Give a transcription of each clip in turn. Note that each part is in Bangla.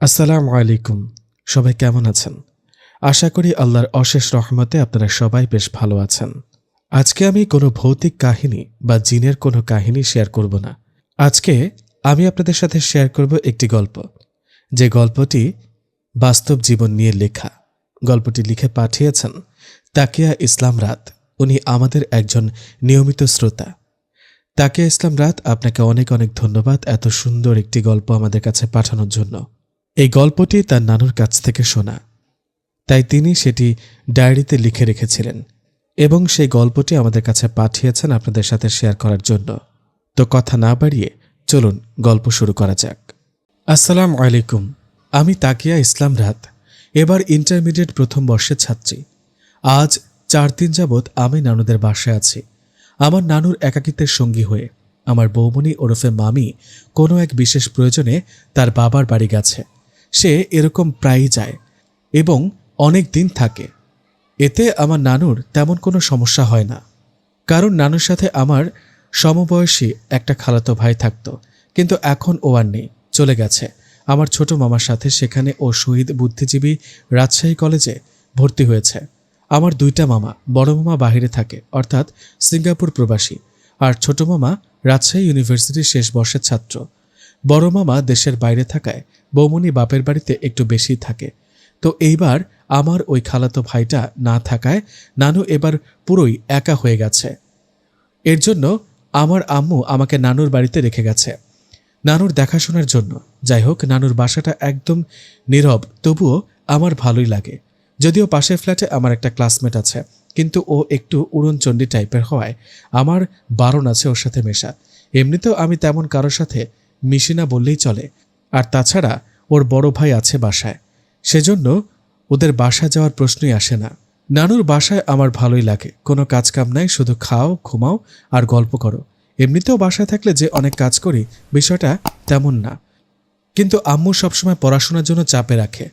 আসসালামু আলাইকুম। সবাই কেমন আছেন? আশা করি আল্লাহর অশেষ রহমতে আপনারা সবাই বেশ ভালো আছেন। আজকে আমি কোনো ভৌতিক কাহিনী বা জিনের কোনো কাহিনী শেয়ার করব না। আজকে আমি আপনাদের সাথে শেয়ার করব একটি গল্প। যে গল্পটি বাস্তব জীবন নিয়ে লেখা। গল্পটি লিখে পাঠিয়েছেন তাকিয়া ইসলাম রাত। উনি আমাদের একজন নিয়মিত শ্রোতা। তাকিয়া ইসলাম রাত, আপনাকে অনেক অনেক ধন্যবাদ এত সুন্দর একটি গল্প আমাদের কাছে পাঠানোর জন্য। এই গল্পটি তার নানুর কাছ থেকে শোনা। তাই তিনি সেটি ডায়েরিতে লিখে রেখেছিলেন এবং সেই গল্পটি আমাদের কাছে পাঠিয়েছেন আপনাদের সাথে শেয়ার করার জন্য। তো কথা না বাড়িয়ে চলুন গল্প শুরু করা যাক। আসসালাম আলাইকুম। আমি তাকিয়া ইসলাম রাত, এবার ইন্টারমিডিয়েট প্রথম বর্ষের ছাত্রী। আজ চার দিন যাবৎ আমি নানুদের বাসায় আছি। আমার নানুর একাকিত্বের সঙ্গী হয়ে আমার বৌমনি ওরফে মামি কোনো এক বিশেষ প্রয়োজনে তার বাবার বাড়ি গেছে। সে এরকম প্রায়ই যায় এবং অনেক দিন থাকে। এতে আমার নানুর তেমন কোনো সমস্যা হয় না। কারণ নানুর সাথে আমার সমবয়সী একটা খালাতো ভাই থাকতো, কিন্তু এখন ও আর নেই, চলে গেছে। আমার ছোট মামার সাথে সেখানে ও শহীদ বুদ্ধিজীবী রাজশাহী কলেজে ভর্তি হয়েছে। আমার দুইটা মামা, বড় মামা বাহিরে থাকে, অর্থাৎ সিঙ্গাপুর প্রবাসী, আর ছোট মামা রাজশাহী ইউনিভার্সিটির শেষ বর্ষের ছাত্র। বড় মামা দেশের বাইরে থাকায় বৌমনি বাপের বাড়িতে একটু বেশি থাকে। তো এইবার আমার ওই খালাতো ভাইটা না থাকায় নানু এবার পুরোই একা হয়ে গেছে। এর জন্য আমার আম্মু আমাকে নানুর বাড়িতে রেখে গেছে। নানুর দেখাশোনার জন্য। যাই হোক, নানুর বাসাটা একদম নীরব, তবুও আমার ভালোই লাগে। যদিও পাশের ফ্ল্যাটে আমার একটা ক্লাসমেট আছে, কিন্তু ও একটু উড়নচণ্ডী টাইপের হওয়ায় আমার বারণ আছে ওর সাথে মেশা। এমনিতেও আমি তেমন কারোর সাথে মিশি না বললেই চলে। আর তাছাড়া ওর বড় ভাই আছে বাসায়। সেজন্য ওদের বাসা যাওয়ার প্রশ্নই আসে না। নানুর বাসায় আমার ভালোই লাগে। কোনো কাজ কাম নাই, শুধু খাও, ঘুমাও আর গল্প করো। এমনিতেও বাসায় থাকলে যে অনেক কাজ করি, বিষয়টা তেমন না। কিন্তু আম্মু সবসময় পড়াশোনার জন্য চাপে রাখে।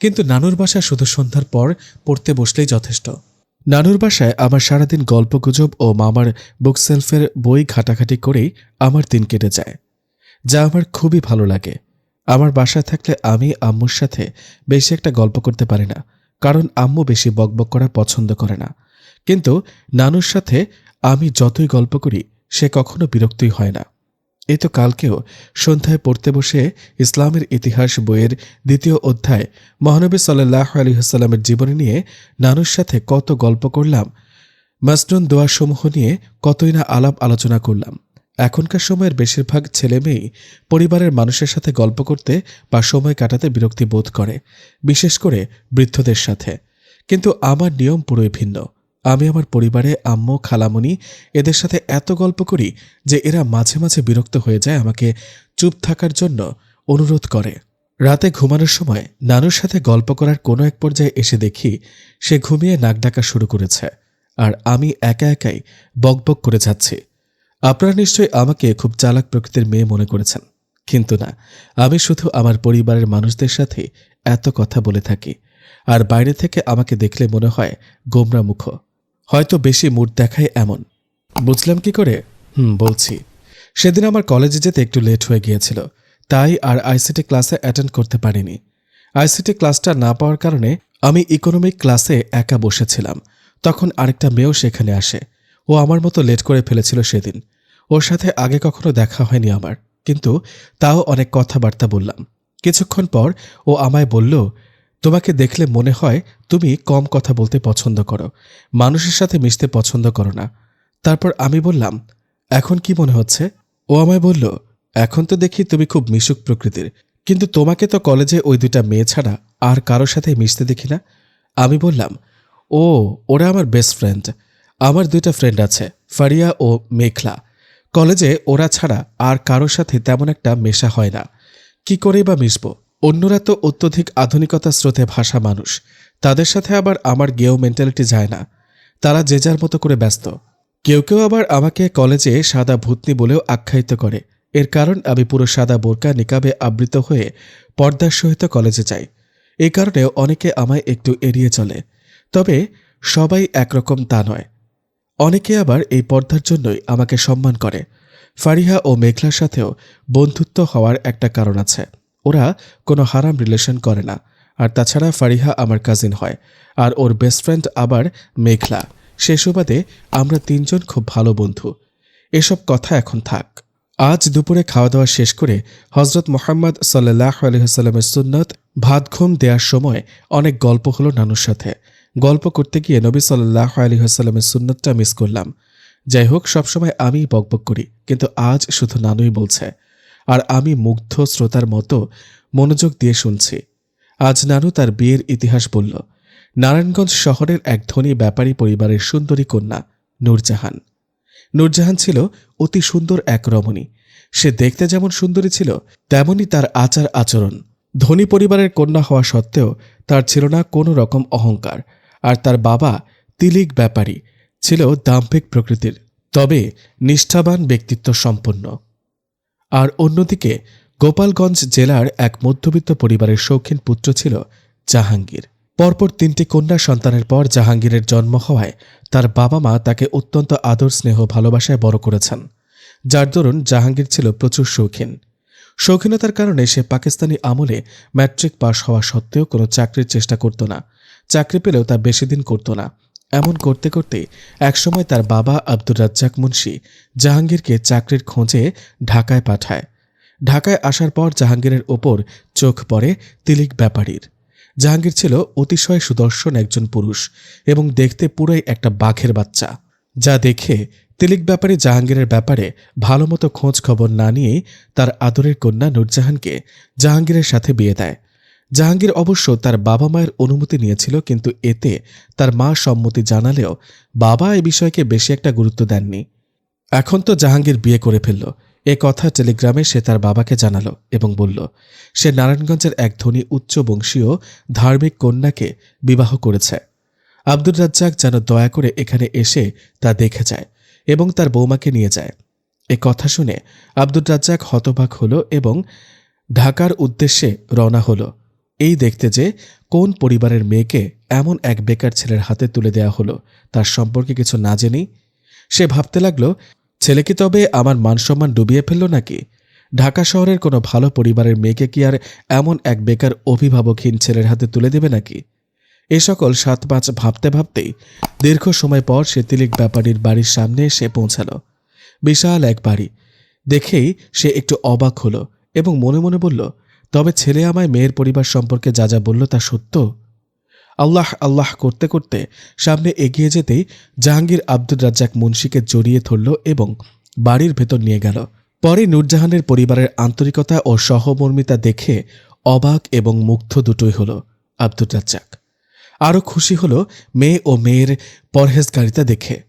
কিন্তু নানুর বাসায় শুধু সন্ধ্যার পর পড়তে বসলেই যথেষ্ট। নানুর বাসায় আমার সারাদিন গল্পগুজব ও মামার বুকসেলফের বই ঘাটাঘাটি করেই আমার দিন কেটে যায়। যা আমার খুবই ভালো লাগে। আমার বাসায় থাকলে আমি, আম্মুর সাথে বেশি একটা গল্প করতে পারি না, কারণ আম্মু বেশি বকবক করা পছন্দ করে না। কিন্তু নানুর সাথে আমি যতই গল্প করি, সে কখনো বিরক্তই হয় না। এ তো কালকেও সন্ধ্যায় পড়তে বসে ইসলামের ইতিহাস বইয়ের দ্বিতীয় অধ্যায় মহানবী সাল্লাহ আলহিহাস্লামের জীবনী নিয়ে নানুর সাথে কত গল্প করলাম, মাসনুন দোয়াসমূহ নিয়ে কতই না আলাপ আলোচনা করলাম। এখনকার সময়ের বেশিরভাগ ছেলে মেয়েই পরিবারের মানুষের সাথে গল্প করতে বা সময় কাটাতে বিরক্তি বোধ করে, বিশেষ করে বৃদ্ধদের সাথে। কিন্তু আমার নিয়ম পুরোই ভিন্ন। আমি আমার পরিবারে আম্মু খালামণি এদের সাথে এত গল্প করি যে এরা মাঝে মাঝে বিরক্ত হয়ে যায় আমাকে চুপ থাকার জন্য অনুরোধ করে। রাতে ঘুমানোর সময় নানুর সাথে গল্প করার কোনো এক পর্যায়ে এসে দেখি সে ঘুমিয়ে নাক ডাকা শুরু করেছে, আর আমি একা একাই বকবক করে যাচ্ছি। আপনারা নিশ্চয়ই আমাকে খুব চালাক প্রকৃতির মেয়ে মনে করেছেন। কিন্তু না, আমি শুধু আমার পরিবারের মানুষদের সাথে এত কথা বলে থাকি। আর বাইরে থেকে আমাকে দেখলে মনে হয় গোমরা মুখ হয়তো বেশি মুড দেখায় এমন। বুঝলাম কি করে? হুম, বলছি। সেদিন আমার কলেজে যেতে একটু লেট হয়ে গিয়েছিল। তাই আর আইসিটি ক্লাসে অ্যাটেন্ড করতে পারিনি। আইসিটি ক্লাসটা না পাওয়ার কারণে আমি ইকোনমিক ক্লাসে একা বসেছিলাম। তখন আরেকটা মেয়েও সেখানে আসে। ও আমার মতো লেট করে ফেলেছিল সেদিন। ওর সাথে আগে কখনো দেখা হয়নি আমার, কিন্তু তাও অনেক কথাবার্তা বললাম। কিছুক্ষণ পর ও আমায় বলল, তোমাকে দেখলে মনে হয় তুমি কম কথা বলতে পছন্দ করো, মানুষের সাথে মিশতে পছন্দ করো না। তারপর আমি বললাম, এখন কি মনে হচ্ছে? ও আমায় বলল, এখন তো দেখি তুমি খুব মিশুক প্রকৃতির, কিন্তু তোমাকে তো কলেজে ওই দুইটা মেয়ে ছাড়া আর কারোর সাথে মিশতে দেখি না? আমি বললাম, ও, ওরা আমার বেস্ট ফ্রেন্ড আমার দুইটা ফ্রেন্ড আছে, ফারিয়া ও মেঘলা। কলেজে ওরা ছাড়া আর কারোর সাথে তেমন একটা মেশা হয় না। কি করেই বা মিশব? অন্যরা তো অত্যধিক আধুনিকতা স্রোতে ভাষা মানুষ। তাদের সাথে আবার আমার গেও মেন্টালিটি যায় না। তারা যে যার মতো করে ব্যস্ত। কেউ কেউ আবার আমাকে কলেজে সাদা ভূতনি বলেও আখ্যায়িত করে। এর কারণ, আমি পুরো সাদা বোরকা নিকাবে আবৃত হয়ে পর্দার সহিত কলেজে যাই। এই কারণে অনেকে আমায় একটু এড়িয়ে চলে। তবে সবাই একরকম তা নয়। অনেকে আবার এই পর্দার জন্যই আমাকে সম্মান করে। ফারিহা ও মেঘলার সাথেও বন্ধুত্ব হওয়ার একটা কারণ আছে। ওরা কোনো হারাম রিলেশন করে না। আর তাছাড়া ফারিহা আমার কাজিন হয়। আর ওর বেস্ট ফ্রেন্ড আবার মেঘলা। সে সুবাদে আমরা তিনজন খুব ভালো বন্ধু। এসব কথা এখন থাক। আজ দুপুরে খাওয়া দাওয়া শেষ করে হজরত মোহাম্মদ সাল্লাহ আলহিহাস্লামের সুন্নত ভাত ঘুম দেওয়ার সময় অনেক গল্প হলো নানুর সাথে। গল্প করতে গিয়ে নবী সাল্লাহ আলহিহাস্লামের সুন্নতটা মিস করলাম। যাই হোক, সবসময় আমিই বকবক করি, কিন্তু আজ শুধু নানুই বলছে। আর আমি মুগ্ধ শ্রোতার মতো মনোযোগ দিয়ে শুনছি। আজ নানু তার বিয়ের ইতিহাস বলল, নারায়ণগঞ্জ শহরের এক ধনী ব্যাপারী পরিবারের সুন্দরী কন্যা, নূরজাহান। নূরজাহান ছিল অতি সুন্দর এক রমণী। সে দেখতে যেমন সুন্দরী ছিল, তেমনই তার আচার আচরণ ধনী পরিবারের কন্যা হওয়া সত্ত্বেও তার ছিল না কোনো রকম অহংকার। আর তার বাবা তিলিক ব্যাপারী ছিল দাম্ভিক প্রকৃতির, তবে নিষ্ঠাবান ব্যক্তিত্ব সম্পন্ন। আর অন্যদিকে গোপালগঞ্জ জেলার এক মধ্যবিত্ত পরিবারের শৌখিন পুত্র ছিল জাহাঙ্গীর। পরপর তিনটি কন্যা সন্তানের পর জাহাঙ্গীরের জন্ম হওয়ায় তার বাবা মা তাকে অত্যন্ত আদর স্নেহ ভালোবাসায় বড় করেছেন। যার দরুন জাহাঙ্গীর ছিল প্রচুর শৌখিন। শৌখিনতার কারণে সে পাকিস্তানি আমলে ম্যাট্রিক পাশ হওয়া সত্ত্বেও কোনো চাকরির চেষ্টা করত না। চাকরি পেলেও তা বেশি দিন করত না। এমন করতে করতে একসময় তার বাবা আব্দুর রাজ্জাক মুন্সি জাহাঙ্গীরকে চাকরির খোঁজে ঢাকায় পাঠায়। ঢাকায় আসার পর জাহাঙ্গীরের ওপর চোখ পড়ে তিলিক ব্যাপারীর। জাহাঙ্গীর ছিল অতিশয় সুদর্শন একজন পুরুষ এবং দেখতে পুরোই একটা বাঘের বাচ্চা। যা দেখে তিলিক ব্যাপারী জাহাঙ্গীরের ব্যাপারে ভালো মতো খোঁজ খবর না নিয়েই তার আদরের কন্যা নুরজাহানকে জাহাঙ্গীরের সাথে বিয়ে দেয়। জাহাঙ্গীর অবশ্য তার বাবা মায়ের অনুমতি নিয়েছিল, কিন্তু এতে তার মা সম্মতি জানালেও বাবা এ বিষয়কে বেশি একটা গুরুত্ব দেননি। এখন তো জাহাঙ্গীর বিয়ে করে ফেলল। এ কথা টেলিগ্রামে সে তার বাবাকে জানালো এবং বলল, সে নারায়ণগঞ্জের এক ধনী উচ্চ বংশীয় ধার্মিক কন্যাকে বিবাহ করেছে। আব্দুর রাজ্জাক যেন দয়া করে এখানে এসে তা দেখে যায় এবং তার বৌমাকে নিয়ে যায়। এ কথা শুনে আব্দুর রাজ্জাক হতবাক হলো এবং ঢাকার উদ্দেশ্যে রওনা হলো। এই দেখতে যে কোন পরিবারের মেয়েকে এমন এক বেকার ছেলের হাতে তুলে দেয়া হলো, তার সম্পর্কে কিছু না জেনেই সে ভাবতে লাগল, ছেলে কি তবে আমার মানসম্মান ডুবিয়ে ফেলল নাকি? ঢাকা শহরের কোনো ভালো পরিবারের মেয়েকে কি আর এমন এক বেকার অভিভাবকহীন ছেলের হাতে তুলে দেবে নাকি? এ সকল সাত পাঁচ ভাবতে ভাবতেই দীর্ঘ সময় পর সে তিলিক ব্যাপারীর বাড়ির সামনে এসে পৌঁছাল। বিশাল এক বাড়ি। দেখেই সে একটু অবাক হলো এবং মনে মনে বলল তবে ছেলে আমায় মেয়ের পরিবার সম্পর্কে যা যা বলল তা সত্য? আল্লাহ আল্লাহ করতে করতে সামনে এগিয়ে যেতেই জাহাঙ্গীর আব্দুর রাজ্জাক মুন্সিকে জড়িয়ে ধরল এবং বাড়ির ভেতর নিয়ে গেল। পরে নূরজাহানের পরিবারের আন্তরিকতা ও সহমর্মিতা দেখে অবাক এবং মুগ্ধ দুটোই হল আব্দুর রাজ্জাক। আরও খুশি হল মেয়ে ও মেয়ের পরহেজগারিতা দেখে।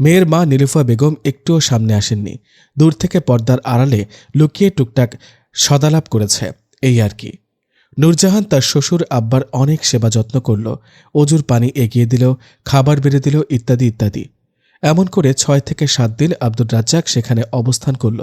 মেয়ের মা নীলুফা বেগম একটুও সামনে আসেননি। দূর থেকে পর্দার আড়ালে লুকিয়ে টুকটাক সদালাপ করেছে। এই আর কি। নূরজাহান তার শ্বশুর আব্বার অনেক সেবা যত্ন করল, অজুর পানি এগিয়ে দিল, খাবার বেড়ে দিল, ইত্যাদি ইত্যাদি। এমন করে ছয় থেকে সাত দিন আব্দুর রাজ্জাক সেখানে অবস্থান করল।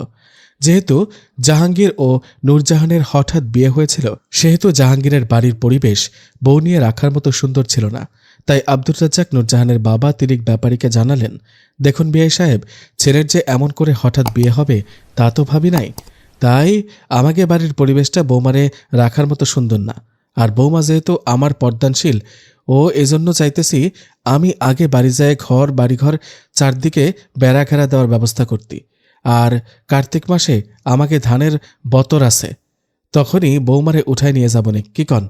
যেহেতু জাহাঙ্গীর ও নূরজাহানের হঠাৎ বিয়ে হয়েছিল, সেহেতু জাহাঙ্গীরের বাড়ির পরিবেশ বউ নিয়ে রাখার মতো সুন্দর ছিল না। তাই আব্দুর রাজ্জাক নূরজাহানের বাবা তিরিক ব্যাপারীকে জানালেন, দেখুন বিয়ে সাহেব, ছেলের যে এমন করে হঠাৎ বিয়ে হবে, তা তো ভাবি নাই। তাই আমাকে বাড়ির পরিবেশটা বৌমারে রাখার মতো সুন্দর না। আর বৌমা যেহেতু আমার পর্দানশীল, ও এজন্য চাইতেছি আমি আগে বাড়ি যায় ঘর, বাড়িঘর চারদিকে বেড়া ঘেরা দেওয়ার ব্যবস্থা করতি। আর কার্তিক মাসে আমাকে ধানের বতর আছে, তখনই বৌমারে উঠায় নিয়ে যাব নি। কি কন?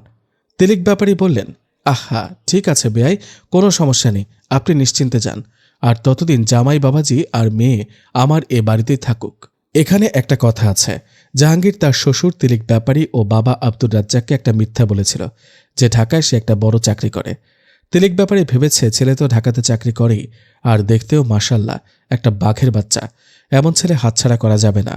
তিলিক ব্যাপারী বললেন, আহা, ঠিক আছে বেয়াই, কোনো সমস্যা নেই, আপনি নিশ্চিন্তে যান। আর ততদিন জামাই বাবাজি আর মেয়ে আমার এ বাড়িতেই থাকুক। এখানে একটা কথা আছে। জাহাঙ্গীর তার শ্বশুর তিলিক ব্যাপারী ও বাবা আব্দুর রাজ্জাককে একটা মিথ্যা বলেছিল, যে ঢাকায় সে একটা বড় চাকরি করে। তিলিক ব্যাপারী ভেবেছে ছেলে তো ঢাকাতে চাকরি করেই, আর দেখতেও মাসাল্লাহ একটা বাঘের বাচ্চা। এমন ছেলে হাতছাড়া করা যাবে না।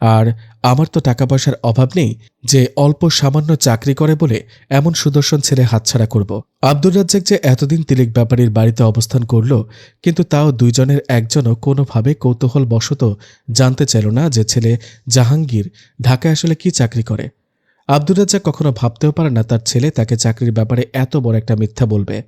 আর আমার তো টাকা পয়সার অভাব নেই যে অল্প সামান্য চাকরি করে বলে এমন সুদর্শন ছেলে হাতছাড়া করব। আব্দুর রাজ্জাক যে এতদিন তিলিক ব্যাপারীর বাড়িতে অবস্থান করল, কিন্তু তাও দুইজনের একজনও কোনোভাবে কৌতূহল বশত জানতে চাইল না যে ছেলে জাহাঙ্গীর ঢাকায় আসলে কি চাকরি করে। আব্দুর রাজ্জাক কখনো ভাবতেও পারে না তার ছেলে তাকে চাকরির ব্যাপারে এত বড় একটা মিথ্যা বলবে।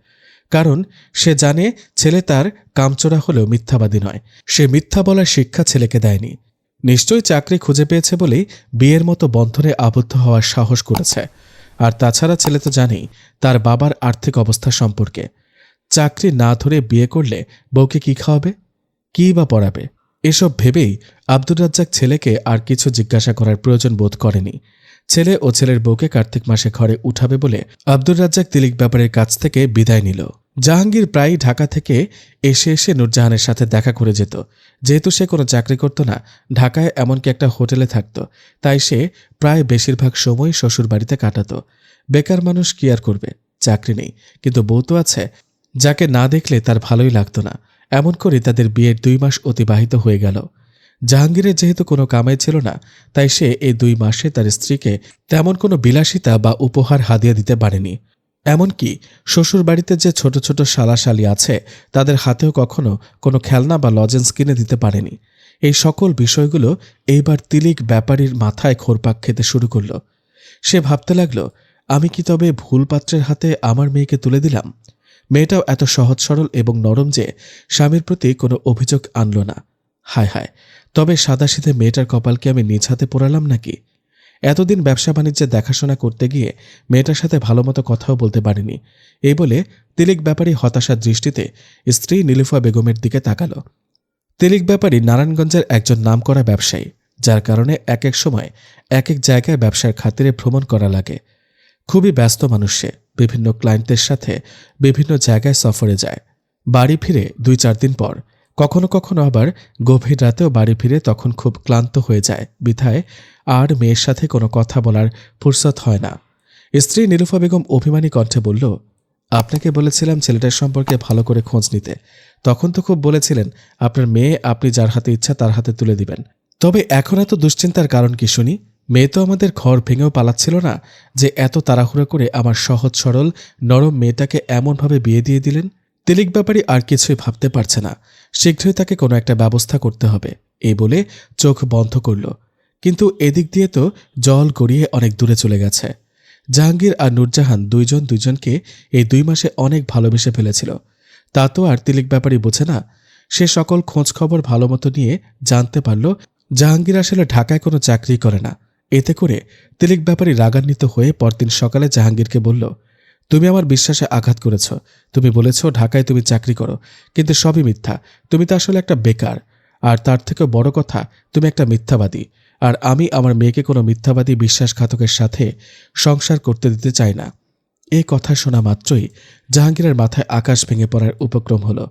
কারণ সে জানে ছেলে তার কামচোরা হলেও মিথ্যাবাদী নয়। সে মিথ্যা বলার শিক্ষা ছেলেকে দেয়নি। নিশ্চয়ই চাকরি খুঁজে পেয়েছে বলেই বিয়ের মতো বন্ধনে আবদ্ধ হওয়ার সাহস করেছে। আর তাছাড়া ছেলে তো জানেই, তার বাবার আর্থিক অবস্থা সম্পর্কে। চাকরি না ধরে বিয়ে করলে বউকে কি খাওয়াবে? কী বা পড়াবে? এসব ভেবেই আব্দুর রাজ্জাক ছেলেকে আর কিছু জিজ্ঞাসা করার প্রয়োজন বোধ করেনি। ছেলে ও ছেলের বউকে কার্তিক মাসে ঘরে উঠাবে বলে আব্দুর রাজ্জাক তিলিক ব্যাপারের কাছ থেকে বিদায় নিল। জাহাঙ্গীর প্রায়ই ঢাকা থেকে এসে এসে নূরজাহানের সাথে দেখা করে যেত। যেহেতু সে কোনো চাকরি করত না, ঢাকায় এমনকি একটা হোটেলে থাকত, তাই সে প্রায় বেশিরভাগ সময় শ্বশুর বাড়িতে কাটাতো। বেকার মানুষ কি আর করবে? চাকরি নেই। কিন্তু বউ তো আছে, যাকে না দেখলে তার ভালোই লাগতো না। এমন করে তাদের বিয়ের দুই মাস অতিবাহিত হয়ে গেল। জাহাঙ্গীরের যেহেতু কোনো কামাই ছিল না, তাই সে এই দুই মাসে তার স্ত্রীকে তেমন কোনো বিলাসিতা বা উপহার হাদিয়া দিতে পারেনি। এমনকি শ্বশুর বাড়িতে যে ছোট ছোট শালাশালি আছে, তাদের হাতেও কখনো কোনো খেলনা বা লজেন্স কিনে দিতে পারেনি। এই সকল বিষয়গুলো এইবার তিলিক ব্যাপারীর মাথায় খোরপাক খেতে শুরু করল। সে ভাবতে লাগল, আমি কি তবে ভুল পাত্রের হাতে আমার মেয়েকে তুলে দিলাম? মেয়েটাও এত সহজ সরল এবং নরম যে স্বামীর প্রতি কোনো অভিযোগ আনল না। হায় হায়, তবে সাদাসিধে মেয়েটার কপালকে আমি নিজ হাতে পোড়ালাম নাকি? এতদিন ব্যবসা বাণিজ্যে দেখাশোনা করতে গিয়ে মেয়েটার সাথে ভালোমতো কথাও বলতে পারিনি। এই বলে তিলিক ব্যাপারী হতাশার দৃষ্টিতে স্ত্রী নীলুফা বেগমের দিকে তাকালো। তিলিক ব্যাপারী নারায়ণগঞ্জের একজন নামকরা ব্যবসায়ী, যার কারণে এক এক সময় এক এক জায়গায় ব্যবসার খাতিরে ভ্রমণ করা লাগে। খুবই ব্যস্ত মানুষ সে, বিভিন্ন ক্লায়েন্টদের সাথে বিভিন্ন জায়গায় সফরে যায়। বাড়ি ফিরে দুই চার দিন পর কখনো কখনো আবার গভীর রাতেও বাড়ি ফিরে তখন খুব ক্লান্ত হয়ে যায়। বিধায় আর মেয়ের সাথে কোনো কথা বলার ফুরসত হয় না। স্ত্রী নীলুফা বেগম অভিমানী কণ্ঠে বলল, আপনাকে বলেছিলাম ছেলেটার সম্পর্কে ভালো করে খোঁজ নিতে। তখন তো খুব বলেছিলেন, আপনার মেয়ে আপনি যার হাতে ইচ্ছা তার হাতে তুলে দিবেন। তবে এখন এত দুশ্চিন্তার কারণ কি শুনি? মেয়ে তো আমাদের ঘর ভেঙেও পালাচ্ছিল না যে এত তাড়াহুড়ো করে আমার সহজ সরল নরম মেয়েটাকে এমনভাবে বিয়ে দিয়ে দিলেন? তিলিক ব্যাপারী আর কিছুই ভাবতে পারছে না। শীঘ্রই তাকে কোনো একটা ব্যবস্থা করতে হবে, এই বলে চোখ বন্ধ করল। কিন্তু এদিক দিয়ে তো জল গড়িয়ে অনেক দূরে চলে গেছে। জাহাঙ্গীর আর নূরজাহান দুইজন দুইজনকে এই দুই মাসে অনেক ভালোবেসে ফেলেছিল। তা তো আর তিলিক ব্যাপারী বোঝে না। সে সকল খোঁজ খবর ভালো মতো নিয়ে জানতে পারল, জাহাঙ্গীর আসলে ঢাকায় কোনো চাকরি করে না। এতে করে তিলিক ব্যাপারী রাগান্বিত হয়ে পরদিন সকালে জাহাঙ্গীরকে বলল তুমি আমার বিশ্বাসে আঘাত করেছ। তুমি বলেছ, ঢাকায় তুমি চাকরি করো। কিন্তু সবই মিথ্যা। তুমি তো আসলে একটা বেকার। আর তার থেকেও বড় কথা, তুমি একটা মিথ্যাবাদী। আর আমি আমার মেয়েকে কোনো মিথ্যাবাদী বিশ্বাসঘাতকের সাথে সংসার করতে দিতে চাই না। এই কথা শোনা মাত্রই জাহাঙ্গীরের মাথায় আকাশ ভেঙে পড়ার উপক্রম হলো।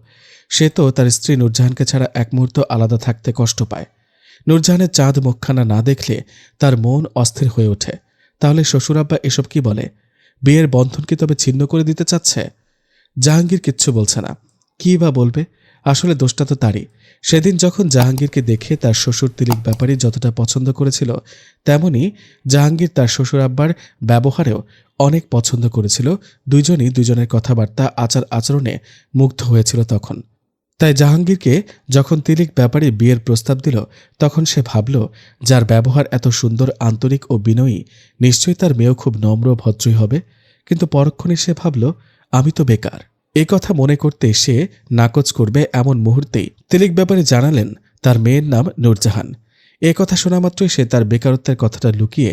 সে তো তার স্ত্রী নূরজাহানকে ছাড়া এক মুহূর্ত আলাদা থাকতে কষ্ট পায়। নূরজাহানের চাঁদ মুখখানা না দেখলে তার মন অস্থির হয়ে ওঠে। তাহলে শ্বশুরাব্বা এসব কি বলে? বিয়ের বন্ধনকে তবে ছিন্ন করে দিতে চাচ্ছে? জাহাঙ্গীর কিচ্ছু বলছে না। কি বা বলবে? আসলে দোষটা তো তারই। সেদিন যখন জাহাঙ্গীরকে দেখে তার শ্বশুর তিলিক ব্যাপারে যতটা পছন্দ করেছিল, তেমনি জাহাঙ্গীর তার শ্বশুর আব্বার ব্যবহারেও অনেক পছন্দ করেছিল। দুইজনই দুজনের কথাবার্তা আচার আচরণে মুগ্ধ হয়েছিল তখন। তাই জাহাঙ্গীরকে যখন তিলিক ব্যাপারী বিয়ের প্রস্তাব দিল, তখন সে ভাবল, যার ব্যবহার এত সুন্দর, আন্তরিক ও বিনয়ী, নিশ্চয়ই তার মেয়েও খুব নম্র, ভদ্রই হবে। কিন্তু পরক্ষণে সে ভাবল, আমি তো বেকার। এ কথা মনে করতে সে নাকচ করবে এমন মুহূর্তেই তিলিক ব্যাপারে জানালেন তার মেয়ের নাম নূরজাহান। এ কথা শোনা মাত্রই সে তার বেকারত্বের কথাটা লুকিয়ে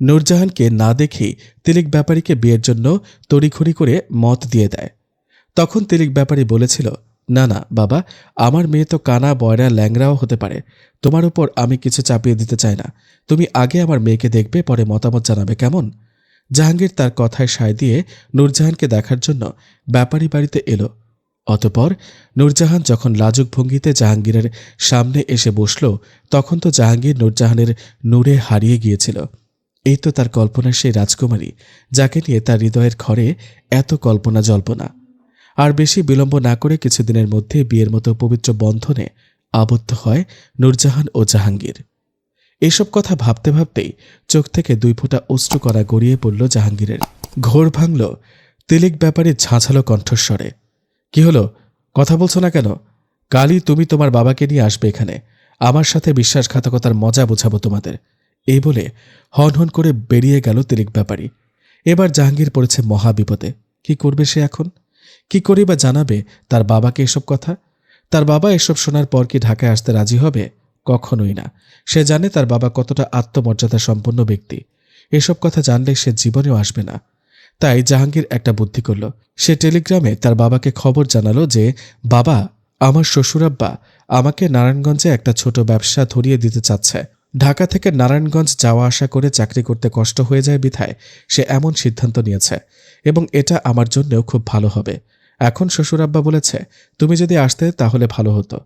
নূরজাহানকে না দেখেই তিলিক ব্যাপারীকে বিয়ের জন্য তড়িঘড়ি করে মত দিয়ে দেয়। তখন তিলিক ব্যাপারী বলেছিল না না, বাবা, আমার মেয়ে তো কানা, বয়রা ল্যাংরাও হতে পারে। তোমার উপর আমি কিছু চাপিয়ে দিতে চাই না। তুমি আগে আমার মেয়েকে দেখবে, পরে মতামত জানাবে, কেমন? জাহাঙ্গীর তার কথায় সায় দিয়ে নূরজাহানকে দেখার জন্য ব্যাপারী বাড়িতে এলো। অতপর নূরজাহান যখন লাজুক ভঙ্গিতে জাহাঙ্গীরের সামনে এসে বসল, তখন তো জাহাঙ্গীর নূরজাহানের নূরে হারিয়ে গিয়েছিল। এই তো তার কল্পনার সেই রাজকুমারী, যাকে নিয়ে তার হৃদয়ের ঘরে এত কল্পনা জল্পনা আর বেশি বিলম্ব না করে কিছুদিনের মধ্যে বিয়ের মতো পবিত্র বন্ধনে আবদ্ধ হয় নূরজাহান ও জাহাঙ্গীর। এসব কথা ভাবতে ভাবতেই চোখ থেকে দুই ফোঁটা অশ্রু করা গড়িয়ে পড়ল জাহাঙ্গীরের। ঘোর ভাঙল, তিলিক ব্যাপারে ঝাঁঝালো কণ্ঠস্বরে। কি হলো? কথা বলছো না কেন? কালই তুমি তোমার বাবাকে নিয়ে আসবে এখানে। আমার সাথে বিশ্বাসঘাতকতার মজা বোঝাবো তোমাদের। এই বলে হন হন করে বেরিয়ে গেল তিলিক ব্যাপারী। এবার জাহাঙ্গীর পড়েছে মহা বিপদে। কি করবে সে এখন? কি করে বা জানাবে তার বাবাকে এসব কথা? তার বাবা এসব শোনার পর কি ঢাকায় আসতে রাজি হবে? কখনোই না। সে জানে তার বাবা কতটা আত্মমর্যাদা সম্পন্ন ব্যক্তি। এসব কথা জানলে সে জীবনেও আসবে না। তাই জাহাঙ্গীর একটা বুদ্ধি করল। সে টেলিগ্রামে তার বাবাকে খবর জানালো যে, বাবা, আমার শ্বশুরাব্বা আমাকে নারায়ণগঞ্জে একটা ছোট ব্যবসা ধরিয়ে দিতে চাচ্ছে। ঢাকা থেকে নারায়ণগঞ্জ যাওয়া আসা করে চাকরি করতে কষ্ট হয়ে যায় বিধায় সে এমন সিদ্ধান্ত নিয়েছে এবং এটা আমার জন্যও খুব ভালো হবে। এখন শ্বশুর আব্বা বলেছে, তুমি যদি আসতে তাহলে ভালো হতো।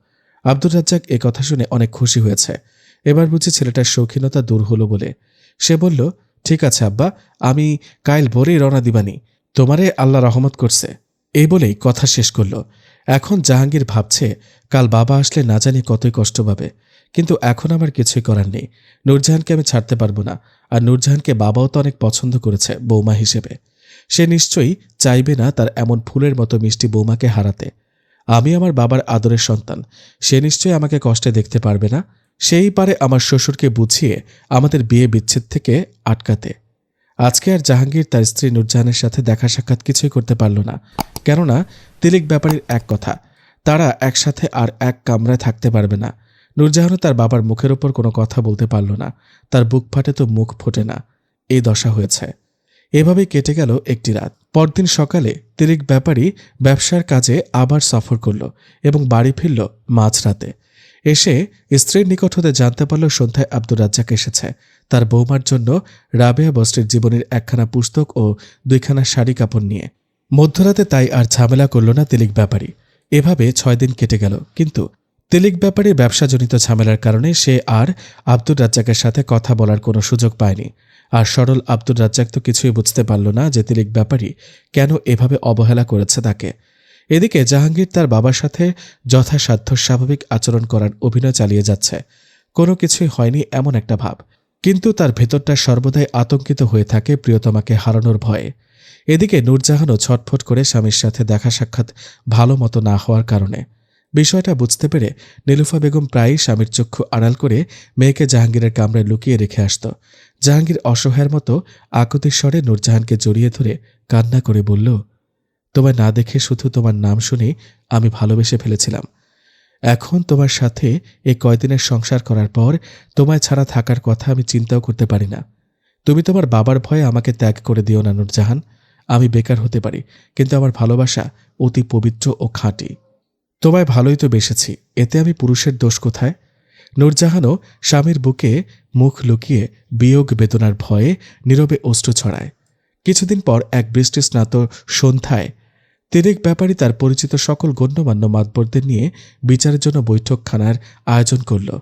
আব্দুর রাজ্জাক এ কথা শুনে অনেক খুশি হয়েছে। এবার বুঝি ছেলেটার শৌখিনতা দূর হলো বলে। সে বলল, ঠিক আছে আব্বা, আমি কাইল ভোরেই রওনা দিবানি। তোমারে আল্লাহ রহমত করছে। এই বলেই কথা শেষ করল। এখন জাহাঙ্গীর ভাবছে, কাল বাবা আসলে না জানি কতই কষ্ট পাবে। কিন্তু এখন আমার কিছুই করার নেই। নূরজাহানকে আমি ছাড়তে পারব না। আর নূরজাহানকে বাবাও তো অনেক পছন্দ করেছে, বৌমা হিসেবে। সে নিশ্চয়ই চাইবে না তার এমন ফুলের মতো মিষ্টি বৌমাকে হারাতে। আমি আমার বাবার আদরের সন্তান, সে নিশ্চয়ই আমাকে কষ্টে দেখতে পারবে না। সেই পারে আমার শ্বশুরকে বুঝিয়ে আমাদের বিয়ে বিচ্ছেদ থেকে আটকাতে। আজকে আর জাহাঙ্গীর তার স্ত্রী নুরজাহানের সাথে দেখা সাক্ষাৎ কিছুই করতে পারল না। কেননা তিলিক ব্যাপারীর এক কথা, তারা একসাথে আর এক কামরায় থাকতে পারবে না। নূরজাহানও তার বাবার মুখের ওপর কোনো কথা বলতে পারল না। তার বুক ফাটে তো মুখ ফোটে না। এই দশা হয়েছে। এভাবেই কেটে গেল একটি রাত। পরদিন সকালে তিলিক ব্যাপারী ব্যবসার কাজে আবার সফর করল এবং বাড়ি ফিরল মাঝরাতে। এসে স্ত্রীর নিকট হতে জানতে পারল সন্ধ্যায় আব্দুর রাজ্জাক এসেছে। তার বৌমার জন্য রাবেয়া বস্ত্রের জীবনের একখানা পুস্তক ও দুইখানা শাড়ি কাপড় নিয়ে। মধ্যরাতে তাই আর ঝামেলা করল না তিলিক ব্যাপারী। এভাবে ছয় দিন কেটে গেল। কিন্তু তিলিক ব্যাপারী ব্যবসাজনিত ঝামেলার কারণে সে আর আব্দুর রাজ্জাকের সাথে কথা বলার কোনো সুযোগ পায়নি। আর সরল আব্দুর রাজ্জাক তো কিছুই বুঝতে পারল না যে তিলিক ব্যাপারী কেন এভাবে অবহেলা করেছে তাকে। এদিকে জাহাঙ্গীর তার বাবার সাথে যথাসাধ্য স্বাভাবিক আচরণ করার অভিনয় চালিয়ে যাচ্ছে। কোনো কিছুই হয়নি এমন একটা ভাব। কিন্তু তার ভেতরটা সর্বদাই আতঙ্কিত হয়ে থাকে প্রিয়তমাকে হারানোর ভয়ে। এদিকে নূরজাহানও ছটফট করে স্বামীর সাথে দেখা সাক্ষাৎ ভালো মতো না হওয়ার কারণে। বিষয়টা বুঝতে পেরে নীলুফা বেগম প্রায়ই স্বামীর চক্ষু আড়াল করে মেয়েকে জাহাঙ্গীরের কামরায় লুকিয়ে রেখে আসত। জাহাঙ্গীর অসহায়ের মতো আকুতির স্বরে নূরজাহানকে জড়িয়ে ধরে কান্না করে বলল, তোমায় না দেখে শুধু তোমার নাম শুনে আমি ভালোবেসে ফেলেছিলাম। এখন তোমার সাথে এই কয়দিনের সংসার করার পর তোমায় ছাড়া থাকার কথা আমি চিন্তাও করতে পারি না। তুমি তোমার বাবার ভয়ে আমাকে ত্যাগ করে দিও না নূরজাহান। আমি বেকার হতে পারি, কিন্তু আমার ভালোবাসা অতি পবিত্র ও খাঁটি। তোমায় ভালোই তো বেসেছি, এতে আমি পুরুষের দোষ কোথায়? নূরজাহানও স্বামীর বুকে মুখ লুকিয়ে বিয়োগ বেদনার ভয়ে নীরবে অশ্রু ছড়ায়। কিছুদিন পর এক বৃষ্টি স্নাত সন্ধ্যায় তিরেক ব্যাপারী তার পরিচিত সকল গণ্যমান্য মাতবরদের নিয়ে বিচারের জন্য বৈঠকখানার আয়োজন করল।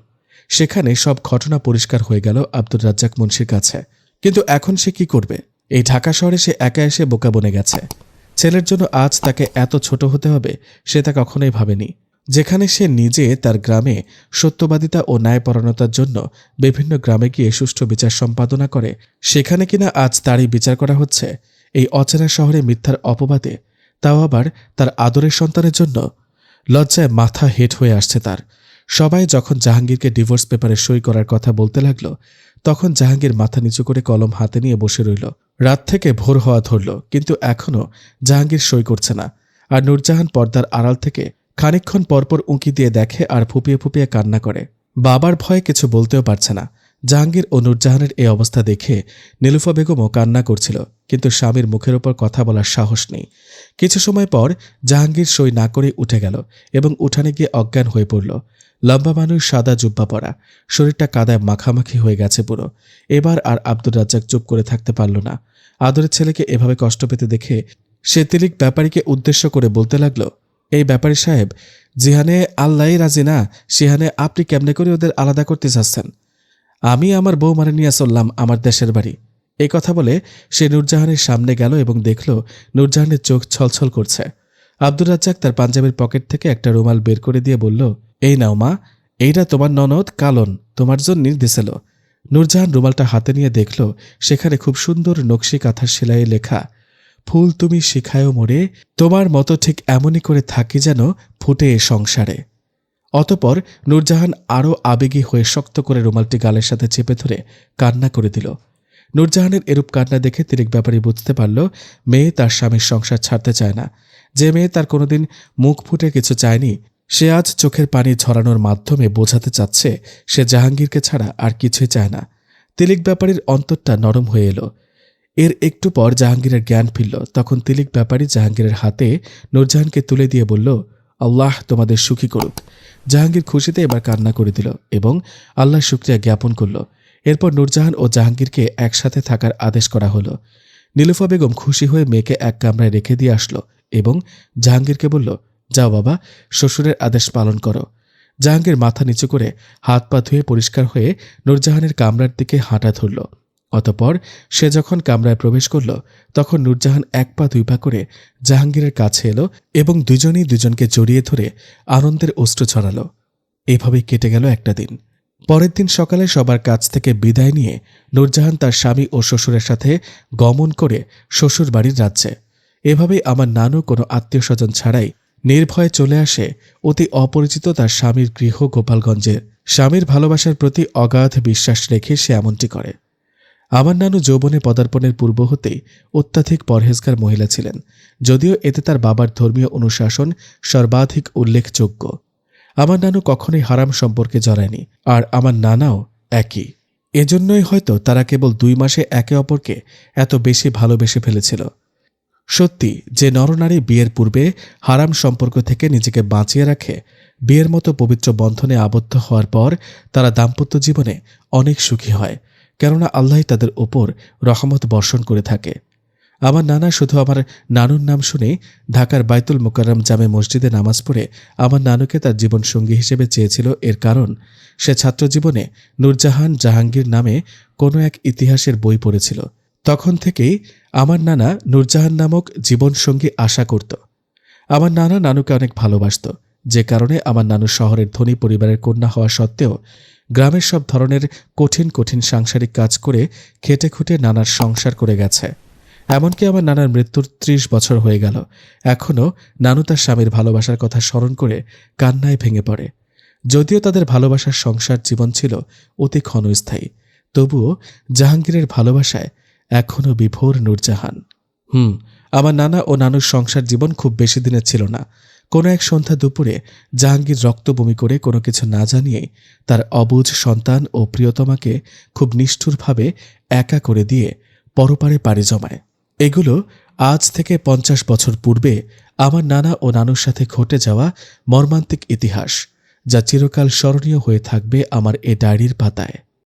সেখানে সব ঘটনা পরিষ্কার হয়ে গেল আব্দুর রাজ্জাক মুন্সির কাছে। কিন্তু এখন সে কি করবে? এই ঢাকা শহরে সে একা এসে বোকা বনে গেছে। ছেলের জন্য আজ তাকে এত ছোট হতে হবে, সে তা কখনোই ভাবেনি। যেখানে সে নিজে তার গ্রামে সত্যবাদিতা ও ন্যায়পরায়ণতার জন্য বিভিন্ন গ্রামে গিয়ে সুষ্ঠু বিচার সম্পাদনা করে, সেখানে কিনা আজ তারই বিচার করা হচ্ছে। এই অচেনা শহরে মিথ্যার অপবাদে, তাও আবার তার আদরের সন্তানের জন্য লজ্জায় মাথা হেট হয়ে আসছে তার। সবাই যখন জাহাঙ্গীরকে ডিভোর্স পেপারে সই করার কথা বলতে লাগল, তখন জাহাঙ্গীর মাথা নিচু করে কলম হাতে নিয়ে বসে রইল। রাত থেকে ভোর হওয়া ধরল, কিন্তু এখনও জাহাঙ্গীর সই করছে না। আর নূরজাহান পর্দার আড়াল থেকে খানিকক্ষণ পরপর উঁকি দিয়ে দেখে আর ফুপিয়ে ফুপিয়ে কান্না করে। বাবার ভয়ে কিছু বলতেও পারছে না। জাহাঙ্গীর ও নূরজাহানের এই অবস্থা দেখে নীলুফা বেগমও কান্না করছিল, কিন্তু স্বামীর মুখের ওপর কথা বলার সাহস নেই। কিছু সময় পর জাহাঙ্গীর সই না করে উঠে গেল এবং উঠানে গিয়ে অজ্ঞান হয়ে পড়ল। লম্বা মানুষ, সাদা জুব্বা পরা। শরীরটা কাদায় মাখামাখি হয়ে গেছে পুরো। এবার আর আব্দুর রাজ্জাক চুপ করে থাকতে পারল না। আদরের ছেলেকে এভাবে কষ্ট পেতে দেখে সে তিলিক ব্যাপারীকে উদ্দেশ্য করে বলতে লাগল এই ব্যাপারী সাহেব যেহানে আল্লাহ রাজি না সেহানে আপনি কেমনে করে ওদের আলাদা করতে চাচ্ছেন? আমি আমার বউ মারে নিয়ে চললাম আমার দেশের বাড়ি। এই কথা বলে সে নূরজাহানের সামনে গেল এবং দেখল নূরজাহানের চোখ ছলছল করছে। আব্দুর রাজ্জাক তার পাঞ্জাবের পকেট থেকে একটা রুমাল বের করে দিয়ে বলল, এই নাও মা, এইটা তোমার ননদ কালন, তোমার জন্য দিছিল। নূরজাহান রুমালটা হাতে নিয়ে দেখল, সেখানে খুব সুন্দর নকশি কাঁথার সেলাইয়ে লেখা ফুল তুমি শিখায়ও মোরে, তোমার মতো ঠিক এমনই করে থাকি যেন ফুটে এ সংসারে। অতপর নূরজাহান আরও আবেগী হয়ে শক্ত করে রুমালটি গালের সাথে চেপে ধরে কান্না করে দিল। নূরজাহানের এরূপ কান্না দেখে তিরিক ব্যাপারী বুঝতে পারল, মেয়ে তার স্বামীর সংসার ছাড়তে চায় না। যে মেয়ে তার কোনোদিন মুখ ফুটে কিছু চায়নি, সে আজ চোখের পানি ঝরানোর মাধ্যমে বোঝাতে চাচ্ছে, সে জাহাঙ্গীরকে ছাড়া আর কিছুই চায় না। তিলিক ব্যাপারীর অন্তরটা নরম হয়ে এলো। এর একটু পর জাহাঙ্গীরের জ্ঞান ফিরল। তখন তিলিক ব্যাপারী জাহাঙ্গীরের হাতে নূরজাহানকে তুলে দিয়ে বলল, আল্লাহ তোমাদের সুখী করুক। জাহাঙ্গীর খুশিতে এবার কান্না করে দিল এবং আল্লাহ শুক্রিয়া জ্ঞাপন করল। এরপর নূরজাহান ও জাহাঙ্গীরকে একসাথে থাকার আদেশ করা হলো। নীলুফা বেগম খুশি হয়ে মেয়েকে এক কামরায় রেখে দিয়ে আসলো এবং জাহাঙ্গীরকে বলল, যাও বাবা, শ্বশুরের আদেশ পালন করো। জাহাঙ্গীর মাথা নিচু করে হাত পা ধুয়ে পরিষ্কার হয়ে নূরজাহানের কামরার দিকে হাঁটা ধরল। অতপর সে যখন কামরায় প্রবেশ করল, তখন নূরজাহান এক পা দুই পা করে জাহাঙ্গীরের কাছে এলো এবং দুজনেই দুজনকে জড়িয়ে ধরে আনন্দের অস্ত্র ছড়ালো। এভাবেই কেটে গেল একটা দিন। পরের দিন সকালে সবার কাছ থেকে বিদায় নিয়ে নূরজাহান তার স্বামী ও শ্বশুরের সাথে গমন করে শ্বশুর বাড়ির রাজ্যে। এভাবেই আমার নানু কোনো আত্মীয় স্বজন ছাড়াই নির্ভয়ে চলে আসে অতি অপরিচিত তার স্বামীর গৃহ গোপালগঞ্জে। স্বামীর ভালোবাসার প্রতি অগাধ বিশ্বাস রেখে সে এমনটি করে। আমার নানু যৌবনে পদার্পণের পূর্ব হতেই অত্যাধিক পরহেজগার মহিলা ছিলেন, যদিও এতে তার বাবার ধর্মীয় অনুশাসন সর্বাধিক উল্লেখযোগ্য। আমার নানু কখনোই হারাম সম্পর্কে জড়ায়নি আর আমার নানাও একই। এজন্যই হয়তো তারা কেবল দুই মাসে একে অপরকে এত বেশি ভালোবেসে ফেলেছিল। সত্যি, যে নরনারী বিয়ের পূর্বে হারাম সম্পর্ক থেকে নিজেকে বাঁচিয়ে রাখে, বিয়ের মতো পবিত্র বন্ধনে আবদ্ধ হওয়ার পর তারা দাম্পত্য জীবনে অনেক সুখী হয়। কেননা আল্লাহ তাদের ওপর রহমত বর্ষণ করে থাকে। আমার নানা শুধু আমার নানুর নাম শুনে ঢাকার বাইতুল মোকাররম জামে মসজিদে নামাজ পড়ে আমার নানুকে তার জীবনসঙ্গী হিসেবে চেয়েছিল। এর কারণ, সে ছাত্রজীবনে নূরজাহান জাহাঙ্গীর নামে কোনো এক ইতিহাসের বই পড়েছিল। তখন থেকেই আমার নানা নূরজাহান নামক জীবনসঙ্গী আশা করত। আমার নানা নানুকে অনেক ভালোবাসত। যে কারণে আমার নানু শহরের ধনী পরিবারের কন্যা হওয়া সত্ত্বেও গ্রামের সব ধরনের কঠিন কঠিন সাংসারিক কাজ করে খেটে খুঁটে নানার সংসার করে গেছে। এমনকি আমার নানার মৃত্যুর ত্রিশ বছর হয়ে গেল। এখনও নানু তার স্বামীর ভালোবাসার কথা স্মরণ করে কান্নায় ভেঙে পড়ে। যদিও তাদের ভালোবাসার সংসার জীবন ছিল অতি ক্ষণস্থায়ী, তবুও জাহাঙ্গীরের ভালোবাসায় এখনও বিভোর নূরজাহান। হুম, আমার নানা ও নানুর সংসার জীবন খুব বেশি দিনের ছিল না। কোনো এক সন্ধ্যা দুপুরে জাহাঙ্গীর রক্তবমি করে কোনো কিছু না জানিয়েই তার অবুঝ সন্তান ও প্রিয়তমাকে খুব নিষ্ঠুরভাবে একা করে দিয়ে পরপারে পাড়ি জমায়। এগুলো আজ থেকে পঞ্চাশ বছর পূর্বে আমার নানা ও নানুর সাথে ঘটে যাওয়া মর্মান্তিক ইতিহাস, যা চিরকাল স্মরণীয় হয়ে থাকবে আমার এ ডায়েরির পাতায়।